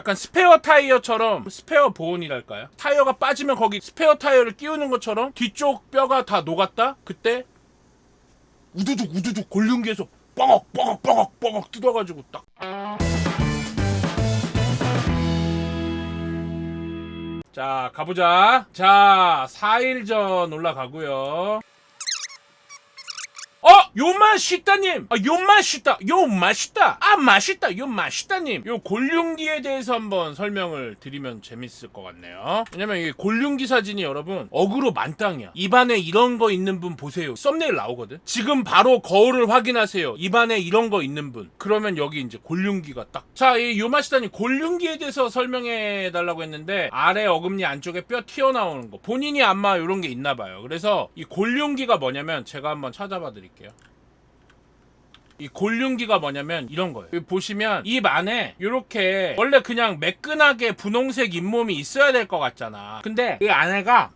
약간 스페어 타이어처럼 스페어 보온이랄까요? 타이어가 빠지면 거기 스페어 타이어를 끼우는 것처럼 뒤쪽 뼈가 다 녹았다? 그때 우두둑 우두둑 골륜기에서 뻐걱 뻐걱 뻐걱 뻐걱 뜯어가지고 딱 자, 가보자. 자, 4일 전 올라가고요. 어! 요 맛있다님! 아, 요 맛있다! 요 맛있다! 아, 맛있다! 요 맛있다님! 요 골륜기에 대해서 한번 설명을 드리면 재밌을 것 같네요. 왜냐면 이게 골륜기 사진이 여러분, 어그로 만땅이야. 입안에 이런 거 있는 분 보세요. 썸네일 나오거든? 지금 바로 거울을 확인하세요. 입안에 이런 거 있는 분. 그러면 여기 이제 골륜기가 딱. 자, 이 요 맛있다님 골륜기에 대해서 설명해 달라고 했는데, 아래 어금니 안쪽에 뼈 튀어나오는 거. 본인이 아마 이런 게 있나 봐요. 그래서 이 골륜기가 뭐냐면, 제가 한번 찾아봐 드릴게요. 이 골륜기가 뭐냐면 이런 거예요. 여기 보시면 입 안에 이렇게 원래 그냥 매끈하게 분홍색 잇몸이 있어야 될 것 같잖아. 근데 이 안에가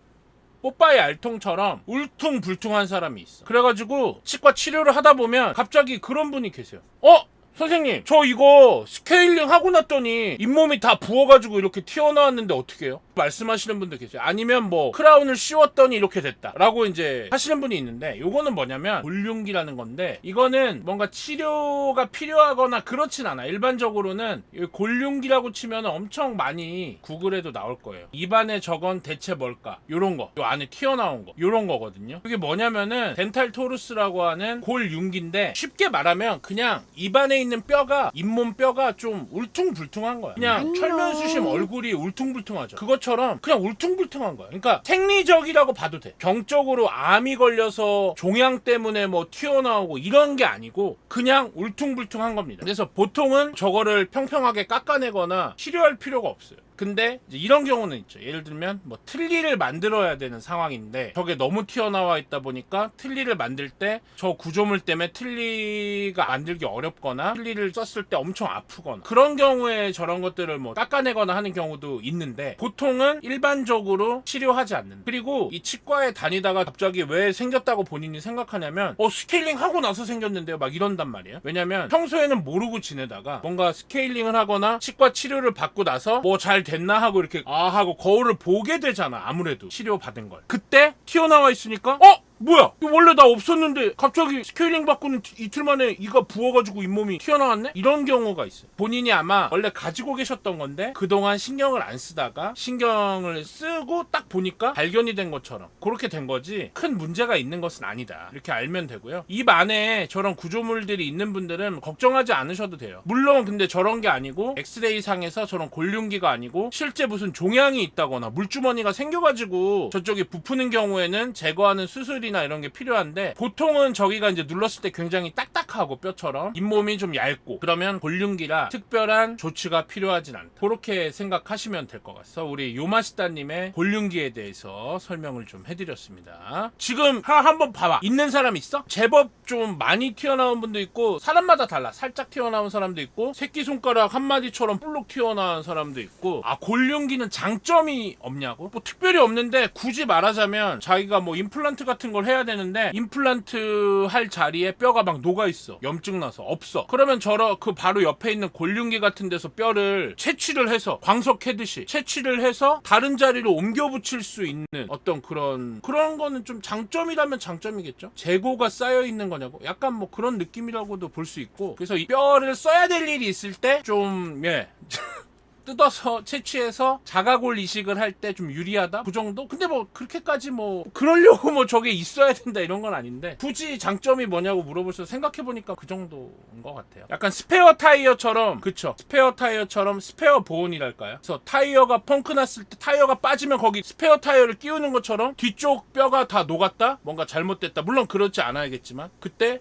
뽀빠이 알통처럼 울퉁불퉁한 사람이 있어. 그래가지고 치과 치료를 하다 보면 갑자기 그런 분이 계세요. 어? 선생님, 저 이거 스케일링 하고 났더니 잇몸이 다 부어가지고 이렇게 튀어나왔는데 어떻게 해요? 말씀하시는 분들 계세요. 아니면 뭐 크라운을 씌웠더니 이렇게 됐다. 라고 이제 하시는 분이 있는데 요거는 뭐냐면 골륜기라는 건데 이거는 뭔가 치료가 필요하거나 그렇진 않아. 일반적으로는 이 골륜기라고 치면 엄청 많이 구글에도 나올 거예요. 입안에 저건 대체 뭘까? 요런 거. 요 안에 튀어나온 거. 요런 거거든요. 이게 뭐냐면은 덴탈 토루스라고 하는 골륜기인데 쉽게 말하면 그냥 입안에 있는 뼈가 잇몸 뼈가 좀 울퉁불퉁한 거야. 그냥. 철면수심 얼굴이 울퉁불퉁하죠. 그것 처럼 그냥 울퉁불퉁한 거야. 그러니까 생리적이라고 봐도 돼. 병적으로 암이 걸려서 종양 때문에 뭐 튀어나오고 이런 게 아니고 그냥 울퉁불퉁한 겁니다. 그래서 보통은 저거를 평평하게 깎아내거나 치료할 필요가 없어요. 근데 이런 경우는 있죠. 예를 들면 뭐 틀니를 만들어야 되는 상황인데 저게 너무 튀어나와 있다 보니까 틀니를 만들 때 저 구조물 때문에 틀니가 만들기 어렵거나 틀니를 썼을 때 엄청 아프거나 그런 경우에 저런 것들을 뭐 깎아내거나 하는 경우도 있는데 보통은 일반적으로 치료하지 않는. 그리고 이 치과에 다니다가 갑자기 왜 생겼다고 본인이 생각하냐면 어 스케일링 하고 나서 생겼는데요. 막 이런단 말이에요. 왜냐면 평소에는 모르고 지내다가 뭔가 스케일링을 하거나 치과 치료를 받고 나서 뭐 잘 됐나 하고 이렇게 아 하고 거울을 보게 되잖아 아무래도. 치료 받은 걸. 그때 튀어나와 있으니까 어 뭐야? 이거 원래 나 없었는데 갑자기 스케일링 이- 이틀 만에 이가 부어가지고 잇몸이 튀어나왔네? 이런 경우가 있어요. 본인이 아마 원래 가지고 계셨던 건데 그동안 신경을 안 쓰다가 신경을 쓰고 딱 보니까 발견이 된 것처럼 그렇게 된 거지 큰 문제가 있는 것은 아니다. 이렇게 알면 되고요. 입 안에 저런 구조물들이 있는 분들은 걱정하지 않으셔도 돼요. 물론 근데 저런 게 아니고 엑스레이 상에서 저런 골륜기가 아니고 실제 무슨 종양이 있다거나 물주머니가 생겨가지고 저쪽이 부푸는 경우에는 제거하는 수술이 나 이런 게 필요한데 보통은 저기가 이제 눌렀을 때 굉장히 딱딱하고 뼈처럼 잇몸이 좀 얇고 그러면 골륜기라 특별한 조치가 필요하진 않다. 그렇게 생각하시면 될 것 같아서 우리 요마시다님의 골륜기에 대해서 설명을 좀 해드렸습니다. 지금 하, 한번 봐봐. 있는 사람 있어? 제법 좀 많이 튀어나온 분도 있고 사람마다 달라. 살짝 튀어나온 사람도 있고 새끼손가락 한 마디처럼 볼록 튀어나온 사람도 있고 아 골륜기는 장점이 없냐고? 뭐 특별히 없는데 굳이 말하자면 자기가 뭐 임플란트 같은 걸 해야 되는데 임플란트 할 자리에 뼈가 막 녹아 있어. 염증 나서 없어. 그러면 저러 그 바로 옆에 있는 골륜기 같은 데서 뼈를 채취를 해서 광석해듯이 채취를 해서 다른 자리로 옮겨 붙일 수 있는 어떤 그런 그런 거는 좀 장점이라면 장점이겠죠. 재고가 쌓여 있는 거냐고. 약간 뭐 그런 느낌이라고도 볼 수 있고. 그래서 이 뼈를 써야 될 일이 있을 때 좀 예. 뜯어서 채취해서 자가골 이식을 할 때 좀 유리하다? 그 정도? 근데 뭐 그렇게까지 뭐 그러려고 뭐 저게 있어야 된다 이런 건 아닌데 굳이 장점이 뭐냐고 물어보셔서 생각해보니까 그 정도인 것 같아요. 약간 스페어 타이어처럼 그쵸? 스페어 타이어처럼 스페어 보온이랄까요? 그래서 타이어가 펑크 났을 때 타이어가 빠지면 거기 스페어 타이어를 끼우는 것처럼 뒤쪽 뼈가 다 녹았다? 뭔가 잘못됐다. 물론 그렇지 않아야겠지만 그때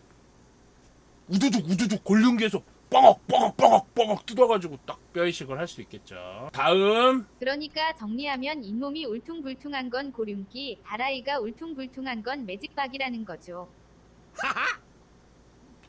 우두둑 우두둑 골륜기에 서 뻐걱 뻐걱 뻐걱 뻐걱 뜯어가지고 딱 뼈이식을 할 수 있겠죠. 다음 그러니까 정리하면 잇몸이 울퉁불퉁한 건 고륜기, 다라이가 울퉁불퉁한 건 매직박이라는 거죠.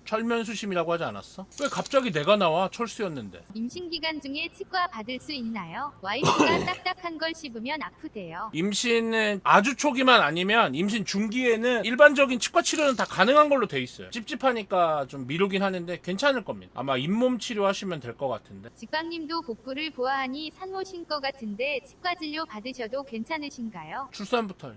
철면 수심이라고 하지 않았어? 왜 갑자기 내가 나와 철수였는데 임신 기간 중에 치과 받을 수 있나요? 와이프가 딱딱한 걸 씹으면 아프대요. 임신은 아주 초기만 아니면 임신 중기에는 일반적인 치과 치료는 다 가능한 걸로 돼 있어요 찝찝하니까 좀 미루긴 하는데 괜찮을 겁니다 아마 잇몸 치료하시면 될 것 같은데 직방님도 복부를 보아하니 산모신 것 같은데 치과 진료 받으셔도 괜찮으신가요? 출산부터요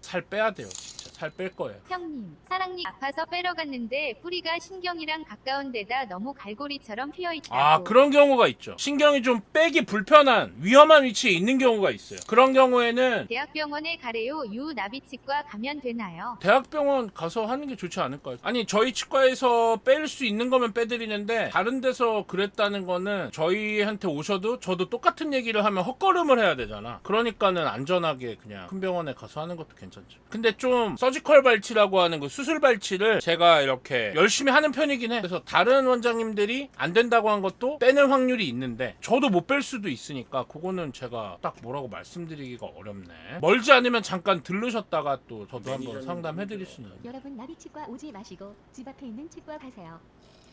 살 빼야 돼요 살뺄 거예요 형님, 사랑니 아파서 빼러 갔는데 뿌리가 신경이랑 가까운 데다 너무 갈고리처럼 휘어 있다고. 아 그런 경우가 있죠 신경이 좀 빼기 불편한 위험한 위치에 있는 경우가 있어요 그런 경우에는 대학병원에 가래요. 유 나비 치과 가면 되나요? 대학병원 가서 하는 게 좋지 않을까요? 아니 저희 치과에서 뺄 수 있는 거면 빼드리는데 다른 데서 그랬다는 거는 저희한테 오셔도 저도 똑같은 얘기를 하면 헛걸음을 해야 되잖아 그러니까는 안전하게 그냥 큰 병원에 가서 하는 것도 괜찮죠 근데 좀 서지컬 발치라고 하는 그 수술 발치를 제가 이렇게 열심히 하는 편이긴 해 그래서 다른 원장님들이 안 된다고 한 것도 빼는 확률이 있는데 저도 못 뺄 수도 있으니까 그거는 제가 딱 뭐라고 말씀드리기가 어렵네 멀지 않으면 잠깐 들르셨다가 또 저도 한번 상담해드릴 수 있는 여러분 나비치과 오지 마시고 집 앞에 있는 치과 가세요.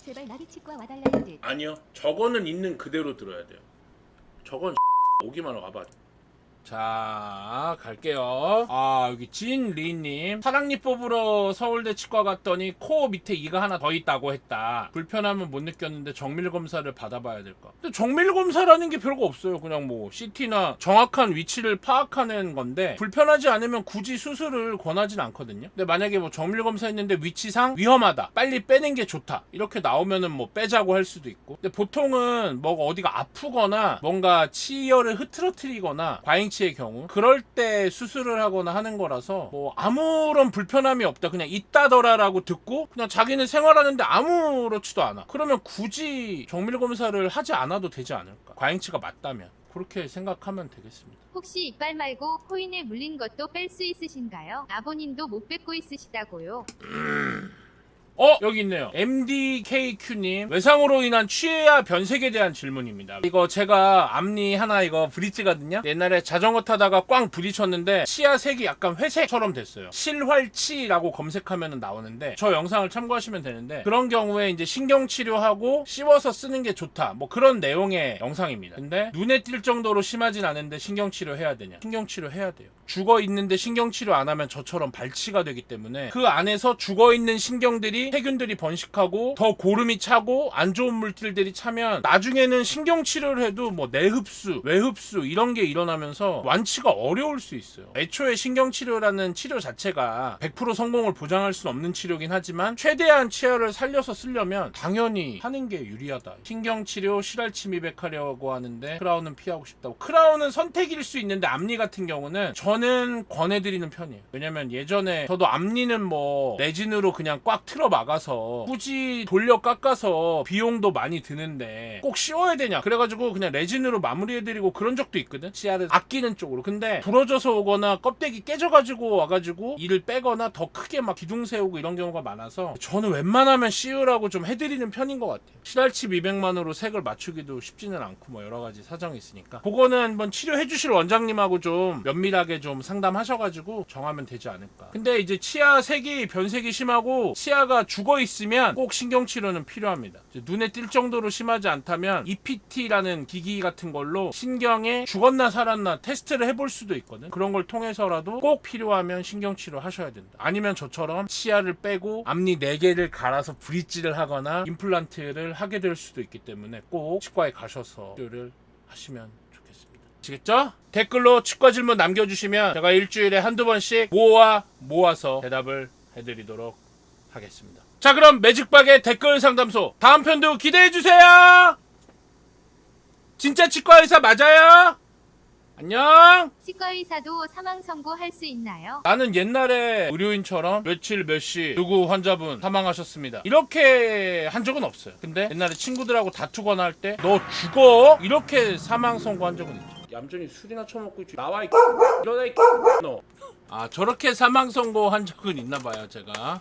제발 나비치과 와달라는 듯. 아니요. 저거는 있는 그대로 들어야 돼요. 저건 오기만 와봐. 자, 갈게요. 아, 여기 진리님. 사랑니 뽑으러 서울대 치과 갔더니 코 밑에 이가 하나 더 있다고 했다. 불편함은 못 느꼈는데 정밀 검사를 받아봐야 될까? 근데 정밀 검사라는 게 별거 없어요. 그냥 뭐 CT나 정확한 위치를 파악하는 건데 불편하지 않으면 굳이 수술을 권하진 않거든요. 근데 만약에 뭐 정밀 검사 했는데 위치상 위험하다. 빨리 빼는 게 좋다. 이렇게 나오면은 뭐 빼자고 할 수도 있고. 근데 보통은 뭐 어디가 아프거나 뭔가 치열을 흐트러뜨리거나 과잉 치의 경우 그럴 때 수술을 하거나 하는 거라서 뭐 아무런 불편함이 없다. 그냥 있다더라라고 듣고 그냥 자기는 생활하는데 아무렇지도 않아. 그러면 굳이 정밀 검사를 하지 않아도 되지 않을까? 과잉치가 맞다면. 그렇게 생각하면 되겠습니다. 혹시 이빨 말고 코인에 물린 것도 뺄 수 있으신가요? 아버님도 못 뺏고 있으시다고요. 어 여기 있네요. MDKQ님 외상으로 인한 취해야 변색에 대한 질문입니다. 이거 제가 앞니 하나 이거 브릿지거든요? 옛날에 자전거 타다가 꽝 부딪혔는데 치아 색이 약간 회색처럼 됐어요. 실활치라고 검색하면 나오는데 저 영상을 참고하시면 되는데 그런 경우에 이제 신경 치료하고 씹어서 쓰는 게 좋다. 뭐 그런 내용의 영상입니다. 근데 눈에 띌 정도로 심하진 않은데 신경 치료 해야 되냐? 신경 치료 해야 돼요. 죽어 있는데 신경 치료 안 하면 저처럼 발치가 되기 때문에 그 안에서 죽어 있는 신경들이 세균들이 번식하고 더 고름이 차고 안 좋은 물질들이 차면 나중에는 신경 치료를 해도 뭐 내흡수, 외흡수 이런 게 일어나면서 완치가 어려울 수 있어요. 애초에 신경 치료라는 치료 자체가 100% 성공을 보장할 수는 없는 치료긴 하지만 최대한 치아를 살려서 쓰려면 당연히 하는 게 유리하다. 신경 치료, 실알치 미백하려고 하는데 크라운은 피하고 싶다고. 크라운은 선택일 수 있는데 앞니 같은 경우는 저는 권해드리는 편이에요. 왜냐면 예전에 저도 앞니는 뭐 레진으로 그냥 꽉 틀어 막아서 굳이 돌려 깎아서 비용도 많이 드는데 꼭 씌워야 되냐. 그래가지고 그냥 레진으로 마무리해드리고 그런 적도 있거든. 치아를 아끼는 쪽으로. 근데 부러져서 오거나 껍데기 깨져가지고 와가지고 이를 빼거나 더 크게 막 기둥 세우고 이런 경우가 많아서 저는 웬만하면 씌우라고 좀 해드리는 편인 것 같아요. 실알치 미백만으로 색을 맞추기도 쉽지는 않고 뭐 여러 가지 사정이 있으니까. 그거는 한번 치료해 주실 원장님하고 좀 면밀하게 좀 상담하셔가지고 정하면 되지 않을까. 근데 이제 치아 색이 변색이 심하고 치아가 죽어 있으면 꼭 신경 치료는 필요합니다. 이제 눈에 띌 정도로 심하지 않다면 EPT라는 기기 같은 걸로 신경에 죽었나 살았나 테스트를 해볼 수도 있거든. 그런 걸 통해서라도 꼭 필요하면 신경 치료 하셔야 된다. 아니면 저처럼 치아를 빼고 앞니 4개를 갈아서 브릿지를 하거나 임플란트를 하게 될 수도 있기 때문에 꼭 치과에 가셔서 치료를 하시면 좋겠습니다. 아시겠죠? 댓글로 치과 질문 남겨주시면 제가 일주일에 한두 번씩 모아 모아서 대답을 해드리도록 하겠습니다. 자 그럼 매직박의 댓글 상담소 다음 편도 기대해 주세요. 진짜 치과 의사 맞아요? 안녕. 치과 의사도 사망 선고할 수 있나요? 나는 옛날에 의료인처럼 며칠 몇 시 누구 환자분 사망하셨습니다. 이렇게 한 적은 없어요. 근데 옛날에 친구들하고 다투거나 할 때 너 죽어 이렇게 사망 선고한 적은 있죠. 얌전히 술이나 처먹고 있지. 나와 이 일어나 이 너. 아 저렇게 사망 선고한 적은 있나 봐요 제가.